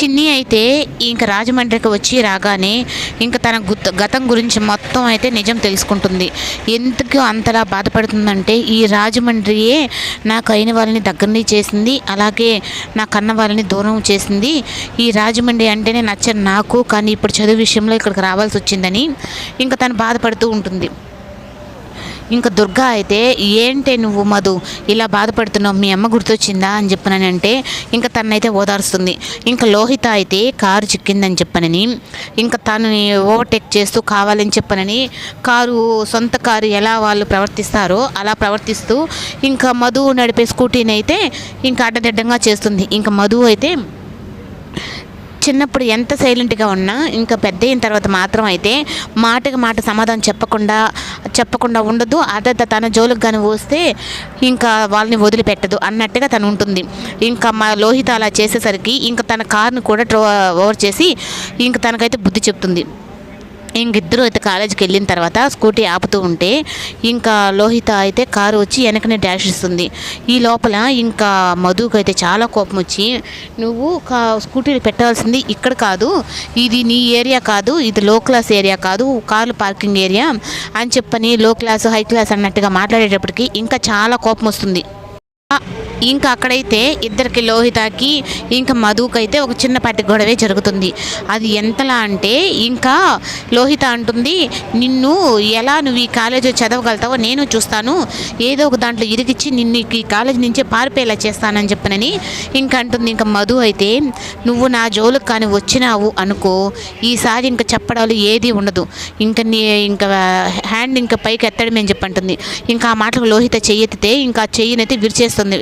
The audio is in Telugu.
చిన్ని అయితే ఇంక రాజమండ్రికి వచ్చి రాగానే ఇంక తన గతం గురించి మొత్తం అయితే నిజం తెలుసుకుంటుంది. ఎందుకు అంతలా బాధపడుతుందంటే ఈ రాజమండ్రియే నాకు అయిన వాళ్ళని దగ్గరని చేసింది అలాగే నా కన్న వాళ్ళని దూరం చేసింది. ఈ రాజమండ్రి అంటేనే నచ్చని నాకు కానీ ఇప్పుడు చదువు విషయంలో ఇక్కడికి రావాల్సి వచ్చిందని ఇంకా తను బాధపడుతూ ఉంటుంది. ఇంకా దుర్గా అయితే ఏంటే నువ్వు మధు ఇలా బాధపడుతున్నావు? మీ అమ్మ గుర్తొచ్చిందా అని చెప్పననంటే ఇంకా తనైతే ఓదారుస్తుంది. ఇంకా లోహిత అయితే కారు చిక్కిందని చెప్పనని ఇంకా తనని ఓవర్టేక్ చేస్తూ కావాలని చెప్పనని కారు సొంత కారు ఎలా వాళ్ళు ప్రవర్తిస్తారో అలా ప్రవర్తిస్తూ ఇంకా మధు నడిపే స్కూటీని అయితే ఇంకా అడ్డదిడ్డంగా చేస్తుంది. ఇంకా మధు అయితే చిన్నప్పుడు ఎంత సైలెంట్గా ఉన్నా ఇంకా పెద్ద అయిన తర్వాత మాత్రం అయితే మాటకి మాట సమాధానం చెప్పకుండా చెప్పకుండా ఉండదు. అదంతా తన జోలికి కానీ వస్తే ఇంకా వాళ్ళని వదిలిపెట్టదు అన్నట్టుగా తను ఉంటుంది. ఇంకా మా లోహిత అలా చేసేసరికి ఇంకా తన కార్ను కూడా ట్రో ఓవర్ చేసి ఇంకా తనకైతే బుద్ధి చెప్తుంది. ఇంకిద్దరూ అయితే కాలేజీకి వెళ్ళిన తర్వాత స్కూటీ ఆపుతూ ఉంటే ఇంకా లోహిత అయితే కారు వచ్చి వెనకనే డాష్ ఇస్తుంది. ఈ లోపల ఇంకా మధుకు అయితే చాలా కోపం వచ్చి నువ్వు కా స్కూటీ పెట్టాల్సింది ఇక్కడ కాదు ఇది నీ ఏరియా కాదు ఇది లో క్లాస్ ఏరియా కాదు కార్లు పార్కింగ్ ఏరియా అని చెప్పని లో క్లాస్ హై క్లాస్ అన్నట్టుగా మాట్లాడేటప్పటికి ఇంకా చాలా కోపం వస్తుంది. ఇంకా అక్కడైతే ఇద్దరికి లోహితకి ఇంకా మధుకైతే ఒక చిన్నపాటి గొడవే జరుగుతుంది. అది ఎంతలా అంటే ఇంకా లోహిత అంటుంది నిన్ను ఎలా నువ్వు ఈ కాలేజీ చదవగలుగుతావో నేను చూస్తాను. ఏదో ఒక దాంట్లో ఇరిగిచ్చి నిన్ను ఈ కాలేజీ నుంచే పారిపోయేలా చేస్తానని చెప్పనని ఇంకా అంటుంది. ఇంకా మధు అయితే నువ్వు నా జోలుకు కానీ వచ్చినావు అనుకో ఈసారి ఇంకా చెప్పడాలు ఏది ఉండదు. ఇంకా నీ ఇంకా హ్యాండ్ ఇంకా పైకి ఎత్తడమే అని చెప్పంటుంది ఇంకా ఆ మాటలకు లోహిత చెయ్యెత్తితే ఇంకా చెయ్యినైతే విరిచేస్తుంది.